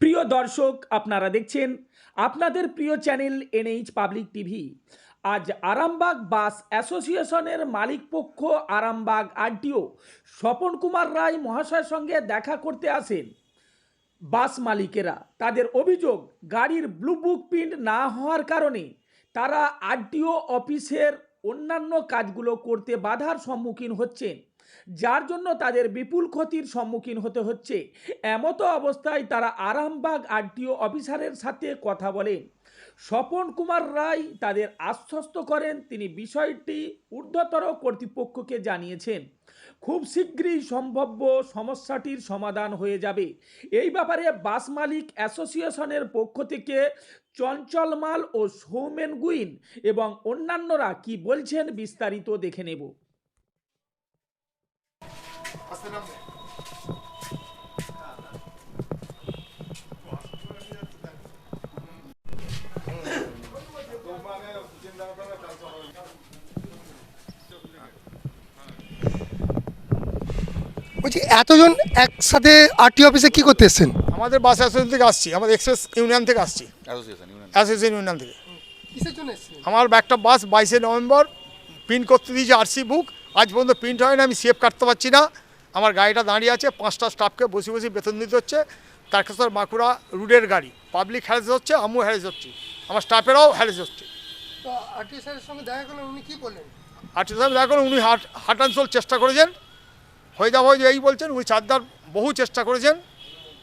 প্রিয় দর্শক, আপনারা দেখছেন আপনাদের প্রিয় চ্যানেল এনএইচ পাবলিক টিভি। আজ আরামবাগ বাস অ্যাসোসিয়েশনের মালিক পক্ষ আরামবাগ আরটিও স্বপন কুমার রায় মহাশয়ের সঙ্গে দেখা করতে আসেন। বাস মালিকেরা, তাদের অভিযোগ, গাড়ির ব্লু বুক প্রিন্ট না হওয়ার কারণে তারা আরটিও অফিসের অন্যান্য কাজগুলো করতে বাধার সম্মুখীন হচ্ছেন। যার জন্য তাদের বিপুল ক্ষতির সম্মুখীন হতে হচ্ছে। এমতো অবস্থায় তারা আরামবাগ আরটিও অফিসারের সাথে কথা বলেন স্বপন কুমার রায় তাদের আশ্বস্ত করেন, তিনি বিষয়টি ঊর্ধ্বতর কর্তৃপক্ষকে জানিয়েছেন। খুব শীঘ্রই সম্ভাব্য সমস্যাটির সমাধান হয়ে যাবে। এই ব্যাপারে বাস মালিক অ্যাসোসিয়েশনের পক্ষ থেকে চঞ্চলমাল ও সৌমেন গুইন এবং অন্যান্যরা কি বলছেন বিস্তারিত দেখে নেব। বলছি এতজন একসাথে আরটি অফিসে কি করতে এসছেন? আমাদের বাস অ্যাসোসিয়েশন থেকে আসছি। আমাদের এক্সপ্রেস ইউনিয়ন থেকে আসছি। অ্যাসোসিয়েশন ইউনিয়ন থেকে। কিসের জন্য এসছেন? আমার একটা বাস বাইশে নভেম্বর প্রিন্ট করতে দিয়েছি আরসি বুক আজ পর্যন্ত প্রিন্ট হয় না আমি সেভ কাটতে পারছি না। আমার গাড়িটা দাঁড়িয়ে আছে পাঁচটা স্টাফকে বসে বসে বেতন দিতে হচ্ছে। তারকেশ্বর বাঁকুড়া রুডের গাড়ি পাবলিক হ্যারেস হচ্ছে আমিও হ্যারেস হচ্ছি। আমার স্টাফেরাও হ্যারেস হচ্ছে। তো আরটি স্যারের সঙ্গে দেখা করলেন উনি কি বললেন? সাহেব দেখুন উনি হাট হাটানসোল চেষ্টা করেছেন। হয়ে যাব এই বলছেন উনি চারদার বহু চেষ্টা করেছেন।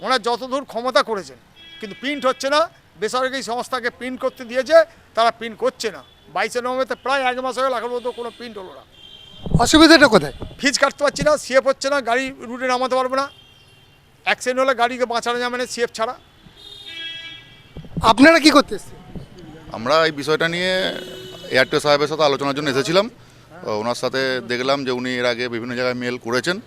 ওনার যতদূর ক্ষমতা করেছেন কিন্তু প্রিন্ট হচ্ছে না। বেসরকারি সংস্থাকে প্রিন্ট করতে দিয়েছে তারা প্রিন্ট করছে না। বাইশে নভেম্বরতে প্রায় এক মাস হয়ে গেল এখন মতো কোনো প্রিন্ট হলো না। অসুবিধাটা কোথায়? ফিজ কাটতে পারছি না সিএফ হচ্ছে না গাড়ি রুটে নামাতে পারব না। অ্যাক্সিডেন্ট হলে গাড়িকে বাঁচানো যাবে না সিএফ ছাড়া। আপনারা কি করতে এসছেন? আমরা এই বিষয়টা নিয়ে এয়ারটেল সাহেবের সাথে আলোচনার জন্য এসেছিলাম। তো ওনার সাথে দেখলাম যে উনি এর আগে বিভিন্ন জায়গায় মেল করেছেন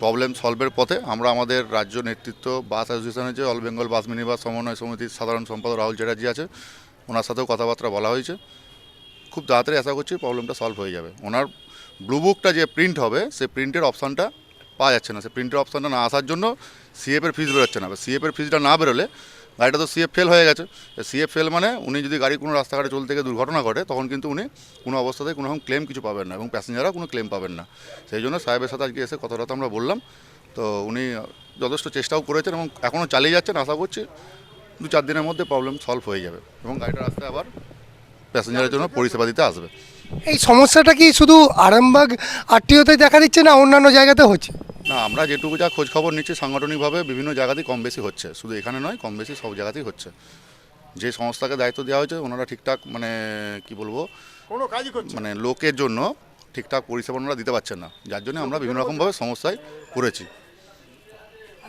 প্রবলেম সলভের পথে। আমরা আমাদের রাজ্য নেতৃত্ব বাস অ্যাসোসিয়েশনের যে all Bengal bus mini bus সমন্বয় সমিতির সাধারণ সম্পাদক রাহুল চ্যাটার্জি আছে ওনার সাথেও কথাবার্তা বলা হয়েছে। খুব তাড়াতাড়ি আশা করছি প্রবলেমটা সলভ হয়ে যাবে। ওনার ব্লু বুকটা যে প্রিন্ট হবে, সেই প্রিন্টের অপশানটা পাওয়া যাচ্ছে না। সেই প্রিন্টের অপশানটা না আসার জন্য সিএফের ফিজ বেরোচ্ছে না। সিএফের ফিজটা না বেরোলে গাড়িটা তো সিএফ ফেল হয়ে গেছে। সিএফ ফেল মানে উনি যদি গাড়ি কোনো রাস্তাঘাটে চলতে গিয়ে দুর্ঘটনা ঘটে, তখন কিন্তু উনি কোনো অবস্থাতেই কোনো রকম ক্লেম কিছু পাবেন না এবং প্যাসেঞ্জাররা কোনো ক্লেম পাবেন না। সেই জন্য সাহেবের সাথে আজকে এসে কথাটা তো আমরা বললাম। তো উনি যথেষ্ট চেষ্টাও করেছেন এবং এখনও চালিয়ে যাচ্ছেন। আশা করছি দু চার দিনের মধ্যে প্রবলেম সলভ হয়ে যাবে এবং গাড়িটা রাস্তায় আবার প্যাসেঞ্জারের জন্য পরিষেবা দিতে আসবে। এই সমস্যাটা কি শুধু আরামবাগ আরটিওতে দেখা দিচ্ছে না অন্যান্য জায়গাতে হচ্ছে? না আমরা যেটুকু যা খোঁজ খবর নিচ্ছি সাংগঠনিকভাবে বিভিন্ন জায়গাতেই কম বেশি হচ্ছে। শুধু এখানে নয় কম বেশি সব জায়গাতেই হচ্ছে। যে সংস্থাকে দায়িত্ব দেওয়া হয়েছে ওনারা ঠিকঠাক মানে কি বলব কোনো কাজই করছে মানে লোকের জন্য ঠিকঠাক পরিষেবা ওনারা দিতে পারছেন না। যার জন্য আমরা বিভিন্ন রকমভাবে সমস্যায় পড়েছি আচ্ছা বলছি এইটা চার চাকার ক্ষেত্রে হচ্ছে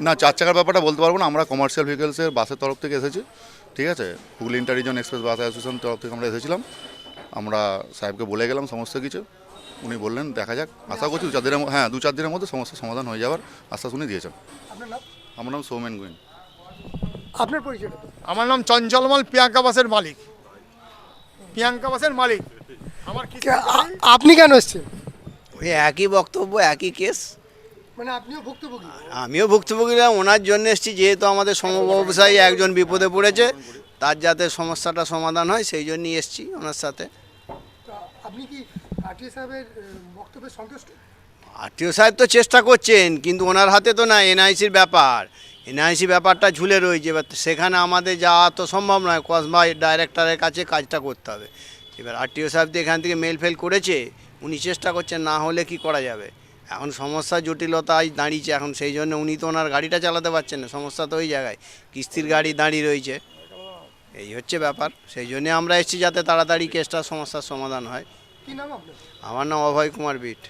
না চার চাকার ব্যাপারটা বলতে পারব না। আমরা কমার্শিয়াল ভেহিকেলসের বাসের তরফ থেকে এসেছি ঠিক আছে? Hooghly interregion express bus association তরফ থেকে আমরা এসেছিলাম। আমরা সাহেবকে বলে গেলাম সমস্ত কিছু। উনি বললেন দেখা যাক। আশা করছি দু চার দিনের হ্যাঁ দু চার দিনের মধ্যে সমস্যার সমাধান হয়ে যাওয়ার আশ্বাস উনি দিয়েছেন। আপনার নাম? আমার নাম সৌমেন গুইন। আপনার পরিচয়টা তো। আমার নাম চঞ্চলমল প্রিয়াঙ্কা বাসের মালিক। প্রিয়াঙ্কা বাসের মালিক। আমার কি কে- আপনি কেন এসছেন? ওই একই বক্তব্য একই কেস। মানে আপনিও ভুক্তভোগী? আমিও ভুক্তভোগী ওনার জন্য এসেছি যেহেতু আমাদের সমব্যবসায়ী একজন বিপদে পড়েছে তার যাতে সমস্যাটা সমাধান হয় সেই জন্যই এসেছি ওনার সাথে। আপনি কি আরটিও সাহেবের বক্তব্যে সন্তুষ্ট? আরটিও সাহেব তো চেষ্টা করছেন কিন্তু ওনার হাতে তো না এনআইসির ব্যাপার। এনআইসি ব্যাপারটা ঝুলে রয়েছে এবার সেখানে আমাদের যাওয়া তো সম্ভব নয় কসমা ডাইরেক্টরের কাছে কাজটা করতে হবে। এবার আরটিও সাহেব তো এখান থেকে মেল ফেল করেছে উনি চেষ্টা করছেন না হলে কি করা যাবে? এখন সমস্যা জটিলতায় দাঁড়িয়েছে এখন সেই জন্য উনি তো ওনার গাড়িটা চালাতে পারছেন না সমস্যা তো ওই জায়গায়। কিস্তির গাড়ি দাঁড়িয়ে রয়েছে। এই হচ্ছে ব্যাপার। সেই জন্যে আমরা এসেছি যাতে তাড়াতাড়ি কেসটার সমস্যার সমাধান হয়। আমার নাম অভয় কুমার বিট।